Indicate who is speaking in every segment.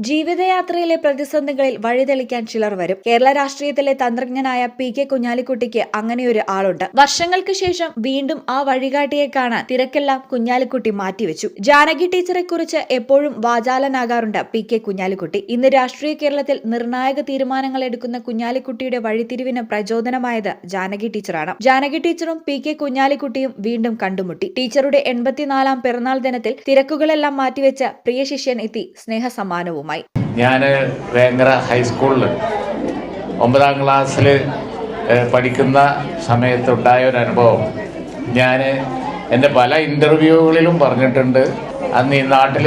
Speaker 1: ജീവിതയാത്രയിലെ പ്രതിസന്ധികളിൽ വഴിതെളിക്കാൻ ചിലർ വരും. കേരള രാഷ്ട്രീയത്തിലെ തന്ത്രജ്ഞനായ പി കെ കുഞ്ഞാലിക്കുട്ടിക്ക് അങ്ങനെയൊരു ആളുണ്ട്. വർഷങ്ങൾക്ക് ശേഷം വീണ്ടും ആ വഴികാട്ടിയെ കാണാൻ തിരക്കെല്ലാം കുഞ്ഞാലിക്കുട്ടി മാറ്റിവെച്ചു. ജാനകി ടീച്ചറെ കുറിച്ച് എപ്പോഴും വാചാലനാകാറുണ്ട് പി കെ കുഞ്ഞാലിക്കുട്ടി. ഇന്ന് രാഷ്ട്രീയ കേരളത്തിൽ നിർണായക തീരുമാനങ്ങൾ എടുക്കുന്ന കുഞ്ഞാലിക്കുട്ടിയുടെ വഴിത്തിരിവിന് പ്രചോദനമായത് ജാനകി ടീച്ചറാണ്. ജാനകി ടീച്ചറും പി കെ കുഞ്ഞാലിക്കുട്ടിയും വീണ്ടും കണ്ടുമുട്ടി. ടീച്ചറുടെ എൺപത്തിനാലാം പിറന്നാൾ ദിനത്തിൽ തിരക്കുകളെല്ലാം മാറ്റിവെച്ച് പ്രിയ ശിഷ്യൻ എത്തി സ്നേഹസമ്മാനവുമായി
Speaker 2: ഞാൻ വേങ്ങര ഹൈസ്കൂളിൽ ഒമ്പതാം ക്ലാസ്സിൽ പഠിക്കുന്ന സമയത്തുണ്ടായ ഒരു അനുഭവം. ഞാൻ എന്റെ പല ഇന്റർവ്യൂകളിലും പറഞ്ഞിട്ടുണ്ട്. അന്ന് ഈ നാട്ടിൽ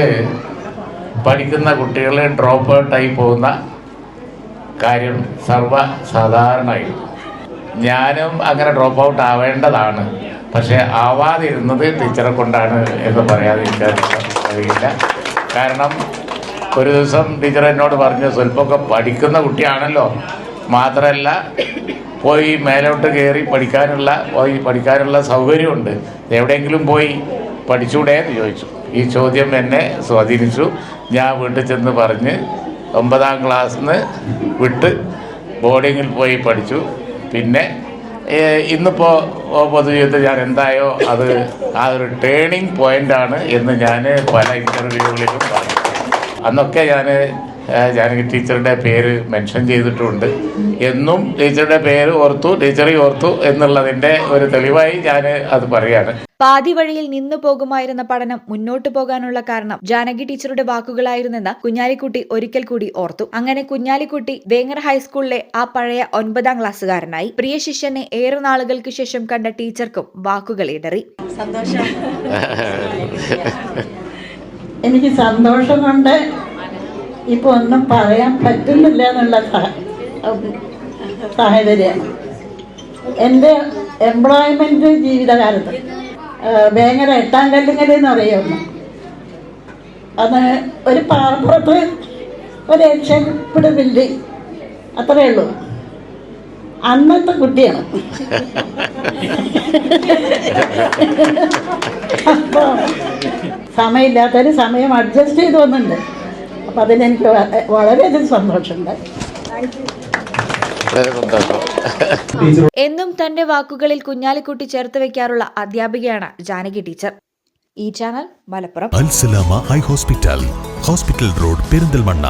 Speaker 2: പഠിക്കുന്ന കുട്ടികൾ ഡ്രോപ്പ് ഔട്ടായി പോകുന്ന കാര്യം സർവസാധാരണമായി. ഞാനും അങ്ങനെ ഡ്രോപ്പ് ഔട്ട് ആവേണ്ടതാണ്. പക്ഷേ ആവാതിരുന്നത് ടീച്ചറെ കൊണ്ടാണ് എന്ന് പറയാതിരിക്കാൻ കഴിയില്ല കാരണം ഒരു ദിവസം ടീച്ചർ എന്നോട് പറഞ്ഞു സ്വല്പമൊക്കെ പഠിക്കുന്ന കുട്ടിയാണല്ലോ. മാത്രമല്ല പോയി മേലോട്ട് കയറി പഠിക്കാനുള്ള പോയി പഠിക്കാനുള്ള സൗകര്യമുണ്ട്. എവിടെയെങ്കിലും പോയി പഠിച്ചൂടെ എന്ന് ചോദിച്ചു. ഈ ചോദ്യം എന്നെ സ്വാധീനിച്ചു. ഞാൻ വീട്ടിൽ ചെന്ന് പറഞ്ഞ് ഒമ്പതാം ക്ലാസ്സിൽ നിന്ന് വിട്ട് ബോർഡിങ്ങിൽ പോയി പഠിച്ചു. പിന്നെ ഇന്നിപ്പോൾ പൊതുജീവിതത്തിൽ ഞാൻ എന്തായോ അത് ആ ഒരു ടേണിംഗ് പോയിന്റാണ് എന്ന് ഞാൻ പല ഇന്റർവ്യൂകളിലും പറഞ്ഞു. അന്നൊക്കെ ഞാൻ ജാനകി ടീച്ചറുടെ പേര് മെൻഷൻ ചെയ്തിട്ടുണ്ട്. എന്നും ടീച്ചറുടെ പേര് ഓർത്തു ടീച്ചറി ഓർത്തു എന്നുള്ളതിന്റെ ഒരു തെളിവായി ഞാൻ അത് പറയാണ്.
Speaker 1: പാതി വഴിയിൽ നിന്നു പോകുമായിരുന്ന പഠനം മുന്നോട്ടു പോകാനുള്ള കാരണം ജാനകി ടീച്ചറുടെ വാക്കുകളായിരുന്നെന്ന് കുഞ്ഞാലിക്കുട്ടി ഒരിക്കൽ കൂടി ഓർത്തു. അങ്ങനെ കുഞ്ഞാലിക്കുട്ടി വേങ്ങർ ഹൈസ്കൂളിലെ ആ പഴയ ഒൻപതാം ക്ലാസ്സുകാരനായി പ്രിയ ശിഷ്യനെ ഏറെ നാളുകൾക്ക് ശേഷം കണ്ട ടീച്ചർക്കും വാക്കുകൾ ഇടറി.
Speaker 3: സന്തോഷം. എനിക്ക് സന്തോഷം കൊണ്ട് ഇപ്പൊ ഒന്നും പറയാൻ പറ്റുന്നില്ല എന്നുള്ള സാഹചര്യം. എന്റെ എംപ്ലോയ്മെന്റ് ജീവിതകാലത്ത് വേങ്ങര എട്ടാം കല്ലുങ്ങൽ എന്ന് പറയുന്നു. അന്ന് ഒരു പാർപ്പുറത്ത് ഒരു എക്സൈപ്പിഡ് ബിൽഡിംഗ് അത്രയേ ഉള്ളൂ. അന്നത്തെ കുട്ടിയാണ്. അപ്പോൾ സമയമില്ലാത്തവർ സമയം അഡ്ജസ്റ്റ് ചെയ്ത് വന്നിട്ടുണ്ട്. അപ്പം അതിലെനിക്ക് വളരെയധികം സന്തോഷമുണ്ട്.
Speaker 1: എന്നും തന്റെ വാക്കുകളിൽ കുഞ്ഞാലിക്കുട്ടി ചേർത്ത് വെക്കാറുള്ള അധ്യാപികയാണ് ജാനകി ടീച്ചർ. ഈ channel Malappuram.
Speaker 4: Alsalama high hospital. Hospital road Perinthalmanna.